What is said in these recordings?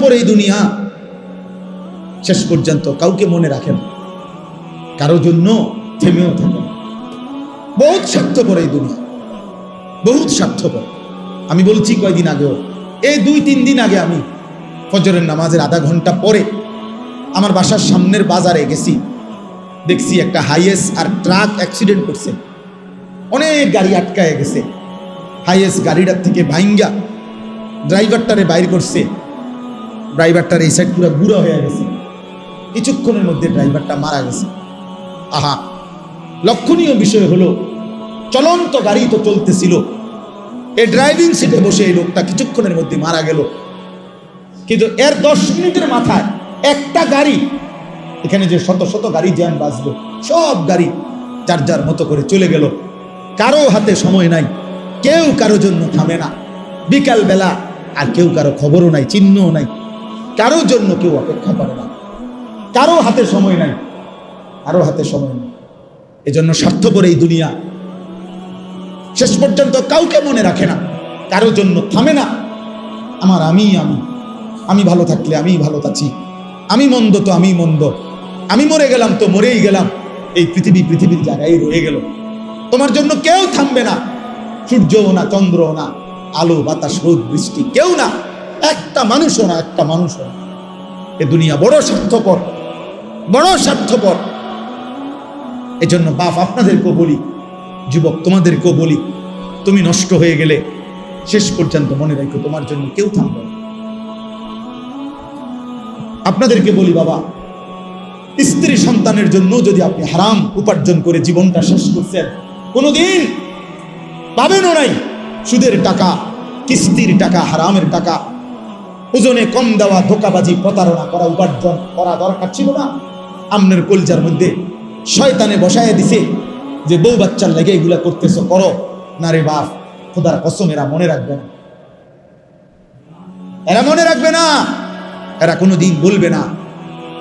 পর এই দুনিয়া শেষ পর্যন্ত কাউকে মনে রাখে না। কারও জন্য থেমেও থাকে না। বহুত স্বার্থপর এই দুনিয়া। বহুত স্বার্থপর। আমি বলছি কয়দিন আগেও, এই দুই তিন দিন আগে আমি ফজরের নামাজের আধা ঘণ্টা পরে আমার বাসার সামনের বাজারে গেছি। দেখছি একটা হাইয়েস্ট আর ট্রাক অ্যাক্সিডেন্ট করছে। অনেক গাড়ি আটকায় গেছে। হাইয়েস্ট গাড়িটার থেকে ভাইঙ্গা ড্রাইভারটারে বাইর করছে। ড্রাইভারটার এই সাইড পুরো বুড়া হয়ে গেছে। কিছুক্ষণের মধ্যে ড্রাইভারটা মারা গেছে। আহা! লক্ষণীয় বিষয় হলো, চলন্ত গাড়ি তো চলতেছিল। এই ড্রাইভিং সিটে বসে এই লোকটা কিছুক্ষণের মধ্যে মারা গেল। কিন্তু এর দশ মিনিটের মাথায় একটা গাড়ি, এখানে যে শত শত গাড়ি জ্যাম বাঁচলো সব গাড়ি যার যার মতো করে চলে গেল। কারও হাতে সময় নাই, কেউ কারও জন্য থামে না। বিকাল বেলা আর কেউ কারও খবরও নাই, চিহ্নও নাই। কারোর জন্য কেউ অপেক্ষা করে না। কারও হাতে সময় নাই, কারও হাতে সময় নেই। এজন্য স্বার্থপর এই দুনিয়া। শেষ পর্যন্ত কাউকে মনে রাখে না, কারও জন্য থামে না। আমার আমি আমি আমি ভালো থাকলে আমি ভালো আছি। আমি মন্দ তো আমি মন্দ। আমি মরে গেলাম তো মরেই গেলাম। এই পৃথিবী পৃথিবীর জায়গায় রয়ে গেল। তোমার জন্য কেউ থামবে না। সূর্যও না, চন্দ্রও না। আলো, বাতাস, রোদ, বৃষ্টি কেউ না। একটা মানুষও না, একটা মানুষও না। এ দুনিয়া বড় স্বার্থপর বড় স্বার্থপর। এজন্য বাপ, আপনাদেরকেও বলি, যুবক, তোমাদেরকেও বলি, তুমি নষ্ট হয়ে গেলে শেষ পর্যন্ত মনে রাখো, তোমার জন্য কেউ থামবে আপনাদেরকে বলি, বাবা, স্ত্রী সন্তানের জন্য যদি আপনি হারাম উপার্জন করে জীবনটা শেষ করছেন, কোনোদিন পাবেনও নাই, সুদের টাকা, কিস্তির টাকা, হারামের টাকা ওজনে কম দেওয়া ধোকাবাজি, প্রতারণা করা, উপার্জন করা দরকার ছিল না। আমনের কলজার মধ্যে শয়তানে বসায় দিছে যে, বউ বাচ্চার লেগে এগুলা করতেছ, করো। না রে বাপ, খোদার কসম, এরা মনে রাখবে না। এরা মনে রাখবে না। এরা কোনোদিন বলবে না।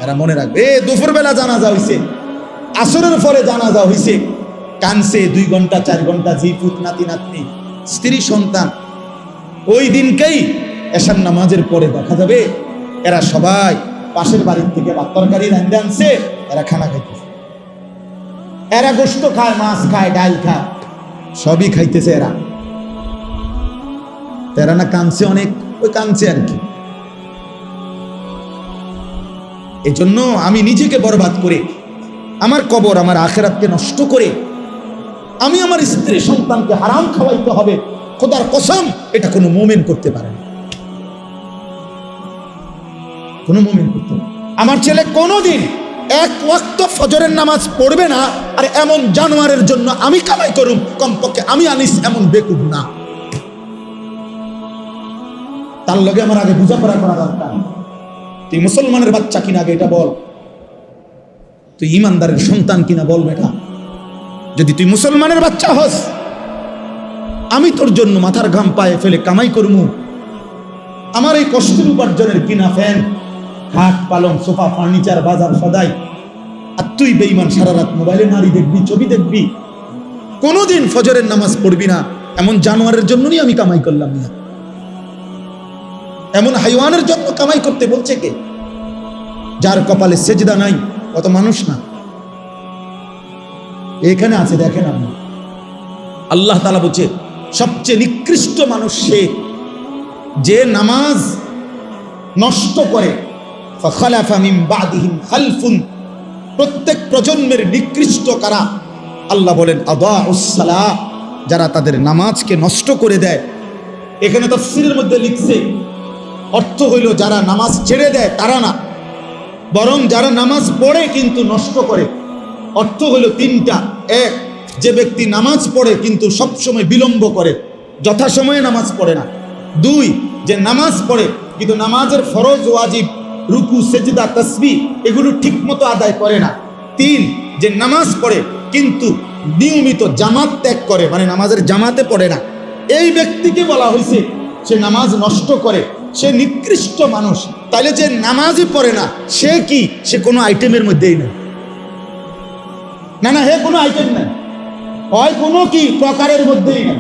এরা মনে রাখবে, এ দুপুর বেলা জানাজা হইছে, আসরের পরে জানাজা হইছে। কানছে দুই ঘণ্টা, চার ঘণ্টা জি ফুট নাতি নাতনি স্ত্রী সন্তান ওই দিনকেই এশার নামাজের পরে দেখা যাবে এরা সবাই পাশের বাড়ির থেকে ভাত তরকারি রান্ধে আনছে, এরা খানা খাইতেছে। এরা গোস্ত খায়, মাছ খায়, ডাল খায়, সবই খাইতেছে এরা। এরা না কানছে অনেক, ওই কানছে আর কি। এই জন্য আমি নিজেকে বরবাদ করে, আমার কবর, আমার আখেরাতকে নষ্ট করে, আমি আমার স্ত্রী সন্তানকে হারাম খাওয়াইতে হবে, খোদার কসম, এটা কোনো মোমেন করতে পারে না। কোনো মোমেন করতে আমার ছেলে কোনোদিন এক ওয়াক্ত ফজরের নামাজ পড়বে না, আর এমন জানোয়ারের জন্য আমি কামাই করুম, কমপক্ষে আমি আনিস এমন বেকুব না। তার লগে আমার আগে বোঝাপড়া করা দরকার। তুই মুসলমানের বাচ্চা কিনা আগে এটা বল। তুই ইমানদারের সন্তান কিনা বল বেটা। যদি তুই মুসলমানের বাচ্চা হস, আমি তোর জন্য মাথার ঘাম পায়ে ফেলে কামাই করমু। আমার এই কষ্টের উপার্জনের কিনা ফ্যান। খাট পালং, সোফা, ফার্নিচার, বাজার, সদাই। আর তুই বেইমান সারা রাত মোবাইলে নারী দেখবি, ছবি দেখবি। কোনোদিন ফজরের নামাজ পড়বি না। এমন জানোয়ারের জন্যই আমি কামাই করলাম না। এমন হাইওয়ানের জন্য কামাই করতে বলছে কে? যার কপালে সেজদা নাই কত মানুষ না। এখানে আছে, দেখেন আপনি। আল্লাহ তালা বলছে, সবচেয়ে নিকৃষ্ট মানুষ সে যে নামাজ নষ্ট করে প্রত্যেক প্রজন্মের নিকৃষ্ট কারা? আল্লাহ বলেন আদাউসালা যারা তাদের নামাজকে নষ্ট করে দেয়। এখানে তফসিলের মধ্যে লিখছে, অর্থ হইল যারা নামাজ ছেড়ে দেয়, তারা না। বরং যারা নামাজ পড়ে কিন্তু নষ্ট করে। অর্থ হইল তিনটা। এক, যে ব্যক্তি নামাজ পড়ে কিন্তু সবসময় বিলম্ব করে, যথাসময়ে নামাজ পড়ে না। দুই, যে নামাজ পড়ে কিন্তু নামাজের ফরজ ওয়াজিব রুকু, সেজদা তসবি এগুলো ঠিকমতো আদায় করে না। তিন, যে নামাজ পড়ে কিন্তু নিয়মিত জামাত ত্যাগ করে মানে নামাজের জামাতে পড়ে না। এই ব্যক্তিকে বলা হয়েছে, সে নামাজ নষ্ট করে, সে নিকৃষ্ট মানুষ। তাহলে যে নামাজই পড়ে না, সে কি? সে কোনো আইটেমের মধ্যেই নেই। না না, হে, কোনো আইটেম নাই। হয় কোনো কি প্রকারের মধ্যেই নেই।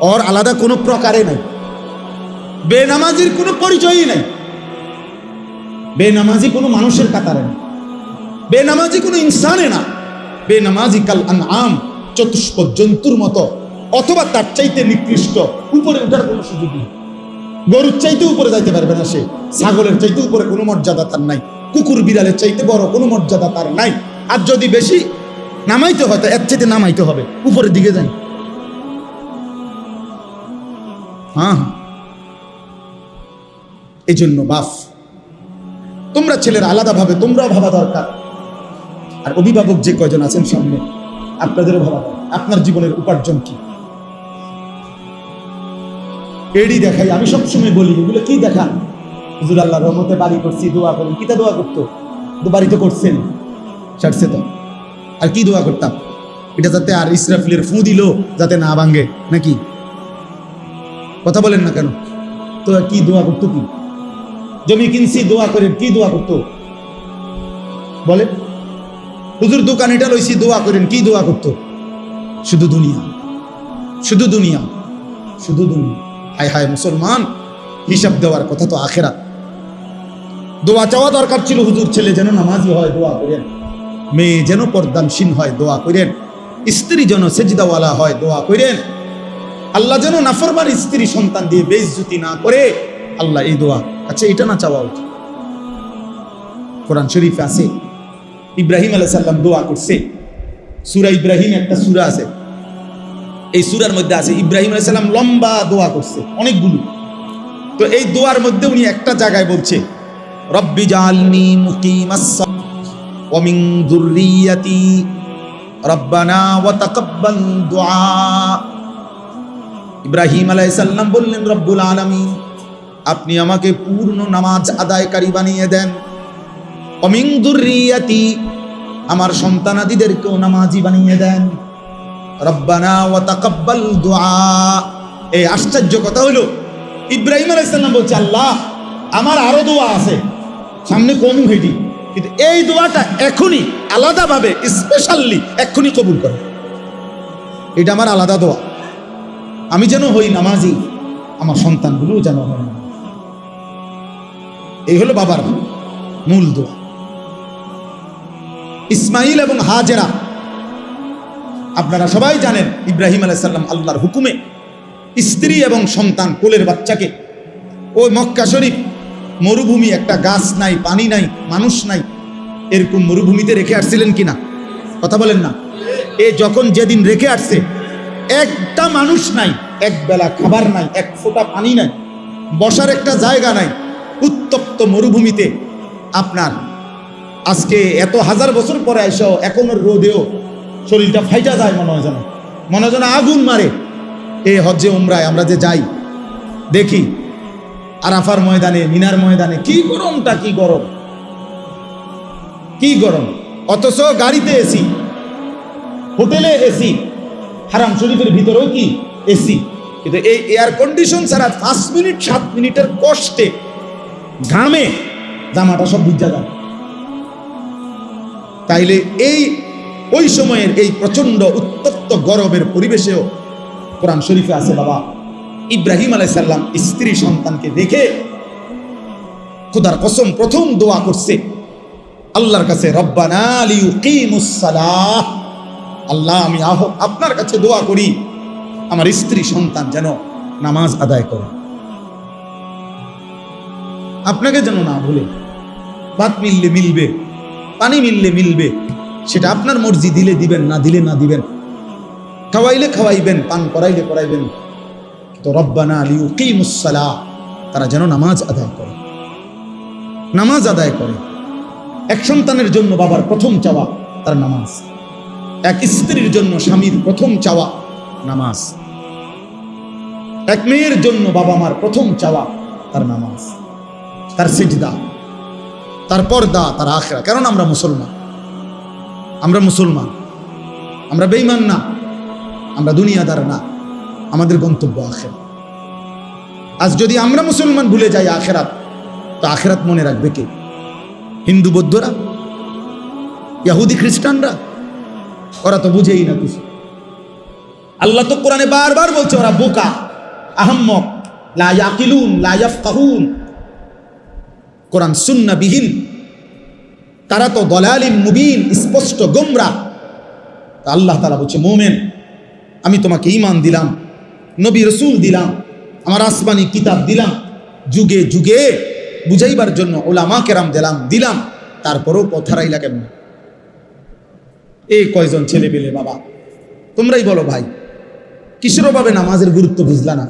ওর আলাদা কোনো প্রকারে নাই। বেনামাজির কোনো পরিচয়ই নাই। বেনামাজি কোনো মানুষের কাতারে না। বেনামাজি কোনো ইনসানে না। বেনামাজি কাল আন আম চতুষ্প জন্তুর মতো। অথবা তার চাইতে নিকৃষ্ট, উপরে ওঠার কোনো সুযোগ নেই। গরুর চাইতে উপরে যাইতে পারবে না সে। ছাগলের চাইতে উপরে কোনো মর্যাদা তার নাই। কুকুর বিড়ালের চাইতে বড় কোনো মর্যাদা তার নাই। আর যদি বেশি নামাইতে হয়, তো এর চাইতে নামাইতে হবে। উপরের দিকে যাই। হ্যাঁ হ্যাঁ। এই জন্য বাফ। তোমরা ছেলেরা আলাদাভাবে তোমরাও ভাবা দরকার। আর অভিভাবক যে কয়জন আছেন সামনে, আপনাদেরও ভাবা আপনার জীবনের উপার্জন কি? এডি দেখাই, আমি সবসময় বলি, এগুলো কি দেখান? হুজুর আল্লাহ রহমতে বাড়ি করছি, দোয়া করেন। কিতা দোয়া করতো? তো বাড়ি তো করছেন ছাড়ছে তো। আর কি দোয়া করতাম? এটা যাতে আর ইসরাফিলের ফু দিল, যাতে না ভাঙে, নাকি? কথা বলেন না কেন? তো কি দোয়া করতো কি? জমি কিনছি, দোয়া করে, কি দোয়া করতো? বলে, হুজুর দোকান এটা লইছি, দোয়া করেন, কি দোয়া করতো? শুধু দুনিয়া শুধু দুনিয়া শুধু দুনিয়া। হায় হায়, মুসলমান, হিসাব দেওয়ার কথা তো আখেরা দোয়া চাওয়া দরকার ছিল, হুজুর, ছেলে যেন নামাজি হয়, দোয়া করেন। মেয়ে যেন পর্দানসীন হয়, দোয়া করেন। স্ত্রী যেন সেজদাওয়ালা হয়, দোয়া করেন। আল্লাহ যেন নাফরমান স্ত্রী সন্তান দিয়ে বেইজ্জতি না করে আল্লাহ এই দোয়া। আচ্ছা এটা না চাওয়া উচিত। কোরআন শরীফ আছে, ইব্রাহিম আলাইহিস সাল্লাম দোয়া করছে। সূরা ইব্রাহিম একটা সূরা আছে। এই সূরার মধ্যে আছে, ইব্রাহিম আলাইহিস সালাম লম্বা দোয়া করছে, অনেকগুলো। তো এই দোয়ার মধ্যে উনি একটা জায়গায় বলছে, রব্বি জালনি মুকিমাস ওয়া মিন রব্বানা ওয়া তাকাব্বাল দুআ। ইব্রাহিম আলাইহিস সালাম বললেন, রব্বুল আলামিন। আপনি আমাকে পূর্ণ নামাজ আদায়কারী বানিয়ে দেন। অমিং দুর্রিয়াতি, আমার সন্তানাদিদেরকেও নামাজি বানিয়ে দেন। রব্বানা ওয়া তাকাব্বাল দুআ। এই আশ্চর্য কথা হলো, ইব্রাহিম আলাইহিস সালাম বলছে, আল্লাহ, আমার আরও দোয়া আছে। সামনে কমু হেঁটি কিন্তু এই দোয়াটা এখনই আলাদাভাবে স্পেশালি এক্ষুনি কবুল করো এটা আমার আলাদা দোয়া। আমি যেন হই নামাজি, আমার সন্তানগুলো যেন হয়। নামাজি। এই হলো বাবার মূল দোয়া। ইসমাইল এবং হাজেরা, আপনারা সবাই জানেন ইব্রাহিম আলাইসাল্লাম আল্লাহর হুকুমে স্ত্রী এবং সন্তান কোলের বাচ্চাকে, ওই মক্কা শরীফ মরুভূমি একটা গাছ নাই, পানি নাই, মানুষ নাই, এরকম মরুভূমিতে রেখে আসছিলেন কিনা? কথা বলেন না। এ যখন যেদিন রেখে আসছে, একটা মানুষ নাই এক বেলা খাবার নাই, এক ফোঁটা পানি নাই, বসার একটা জায়গা নাই উত্তপ্ত মরুভূমিতে আপনার আজকে এত হাজার বছর পরে এসেও এখনও রোদেও শরীরটা ফাইটা যায় মনে হয় যেন। মনে হয় যেন আগুন মারে। এই হজ্জে উমরায়, আমরা যে যাই, দেখি আরাফার ময়দানে, মিনার ময়দানে কি গরমটা, কি গরম। কি গরম। অথচ গাড়িতে এসি, হোটেলে এসি, হারাম শরীফের ভিতরেও কি এসি। কিন্তু এই এয়ার কন্ডিশন ছাড়া পাঁচ মিনিট, সাত মিনিটের কষ্টে ঘামে জামাটা সব ভিজা যায় তাইলে এই, ওই সময়ের এই প্রচণ্ড উত্তপ্ত গরমের পরিবেশেও কোরআন শরীফে আছে বাবা। ইব্রাহিম আলাইসাল্লাম স্ত্রী সন্তানকে দেখে খুদার কসম প্রথম দোয়া করছে, আল্লাহর কাছে আল্লাহ, আমি আহ আপনার কাছে দোয়া করি, আমার স্ত্রী সন্তান যেন নামাজ আদায় করে। আপনাকে যেন না ভুলে। ভাত মিললে মিলবে, পানি মিললে মিলবে, সেটা আপনার মর্জি, দিলে দিবেন, না দিলে না দিবেন। খাওয়াইলে খাওয়াইবেন, পান করাইলে করাইবেন। তো রব্বানা লিউকিমুসসালা তারা যেন নামাজ আদায় করে। নামাজ আদায় করে। এক সন্তানের জন্য বাবার প্রথম চাওয়া, তার নামাজ। এক স্ত্রীর জন্য স্বামীর প্রথম চাওয়া, নামাজ। এক মেয়ের জন্য বাবা মার প্রথম চাওয়া, তার নামাজ। তার সিজদা, তার পর্দা, তার আখরা কারণ আমরা মুসলমান। আমরা মুসলমান। আমরা বেইমান না। আমরা দুনিয়াদার না। আমাদের গন্তব্য আখের আজ যদি আমরা মুসলমান ভুলে যাই আখেরাত, তো আখেরাত মনে রাখবে কে? হিন্দু বৌদ্ধরা? ইয়াহুদি খ্রিস্টানরা? ওরা তো বুঝেই না কিছু। আল্লাহ তো কোরআনে বারবার বলছে, ওরা বোকা, আহম্মক, লা ইয়াকিলুন, লা ইয়াফকাহুন। কোরআন সুন্না বিহীন তারা তো দলালিম মুবিন, স্পষ্ট গোমরা। আল্লাহ তালা বলছে, মোমেন, আমি তোমাকে ইমান দিলাম, নবী রসুল দিলাম, আমার আসমানি কিতাব দিলাম, যুগে যুগে বুঝাইবার জন্য ওলামা কেরাম দিলাম দিলাম, তারপরেও পথারাইলা কেমন? এই কয়জন ছেলে পেলে বাবা, তোমরাই বলো ভাই ভাবে নামাজের গুরুত্ব বুঝলা না?